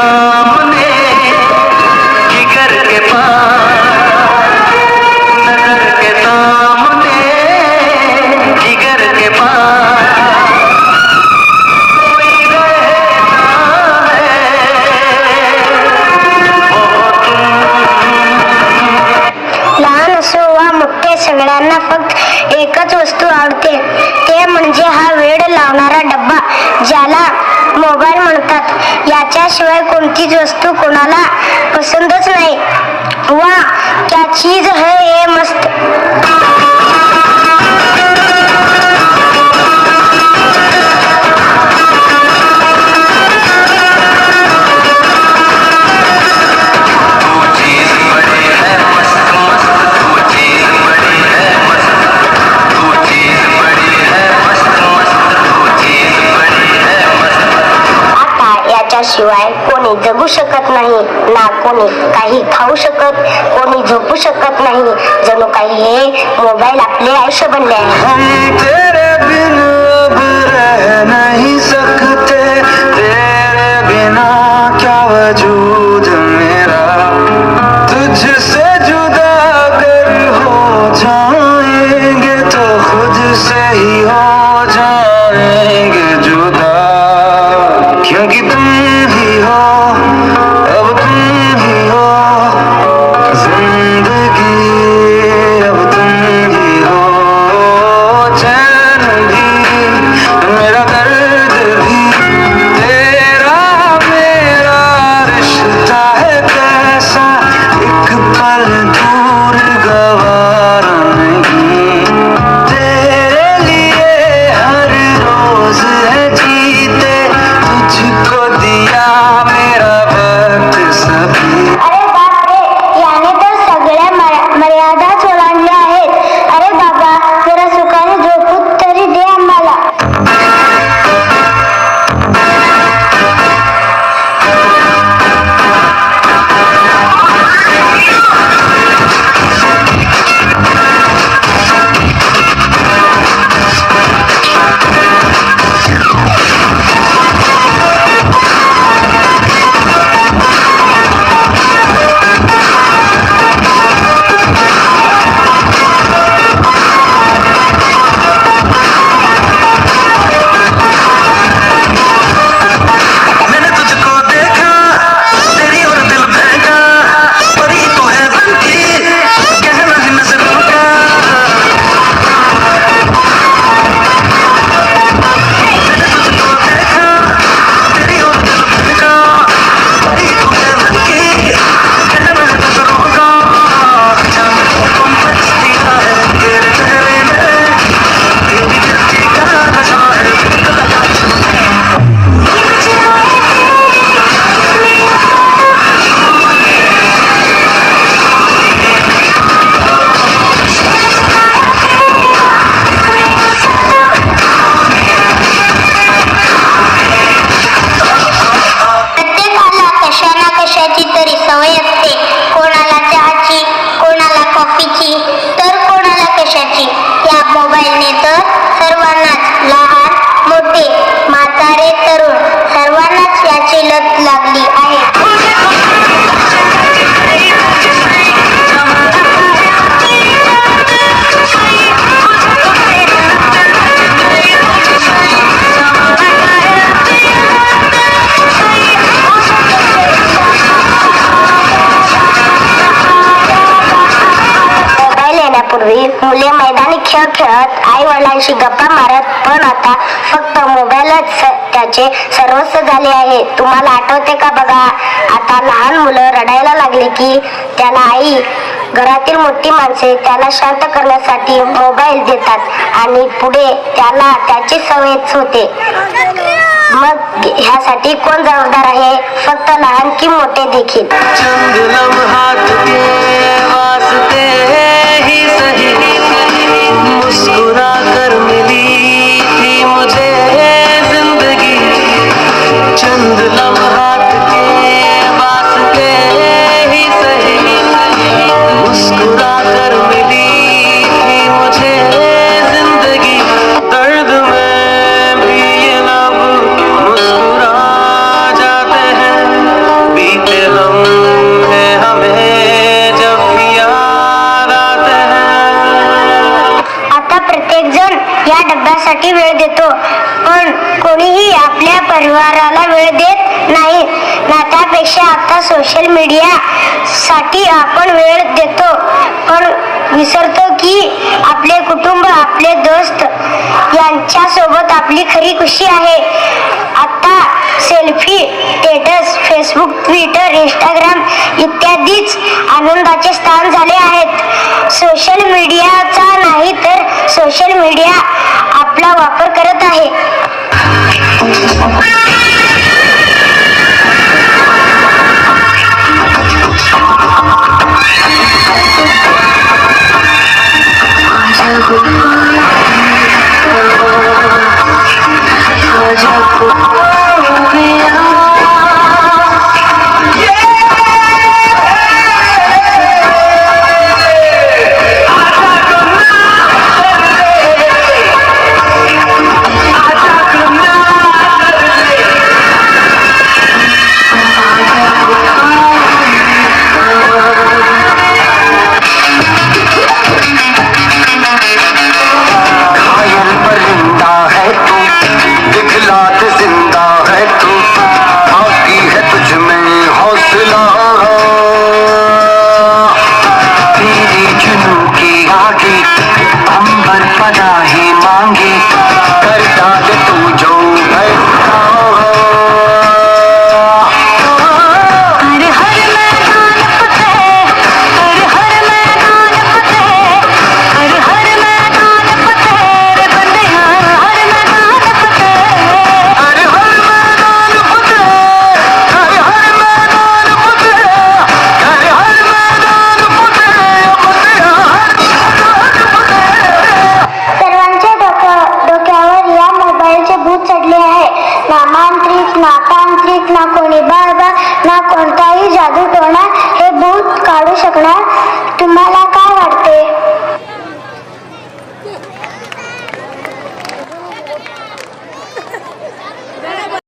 Allah त्याच्याशिवाय कोणतीच वस्तू कोणाला पसंतच नाही. वा त्याचीच हे मस्त. कोणी जगू शकत नाही ना कोणी काही खाऊ शकत कोणी झोपू शकत नाही. जणू काही हे मोबाईल आपले आयुष्य बनले आहे. पूर्वी मुले मैदानी खेळ खेळत आई वडिलांशी गप्पा मारत पण आता फक्त मोबाईलच त्याचे सर्वस्व झाले आहे. तुम्हाला आठवते का बघा? आता लहान मुलं रडायला लागले की त्याला आई घरातील मोठी माणसे त्याला शांत करण्यासाठी मोबाईल देतात आणि पुढे त्याला त्याचे सवयच होते. मग ह्यासाठी कोण जबाबदार आहे? फक्त लहान की मोठे देखील. स्वतःसाठी वेळ देतो. पण कोणीही आपल्या परिवाराला वेळ देत नाही. नात्यापेक्षा आता सोशल मीडिया साठी आपण वेळ देतो. पण विसरतो की आपले कुटुंब आपले दोस्त यांच्या सोबत आपली खरी खुशी आहे. आता selfie status Facebook Twitter Instagram इत्यादीच आनंदाचे स्थान झाले आहेत. सोशल मीडियाचा नाही तर सोशल मीडिया आपला वापर करत आहे. Down आहे नामांतरित ना कोणी बाळ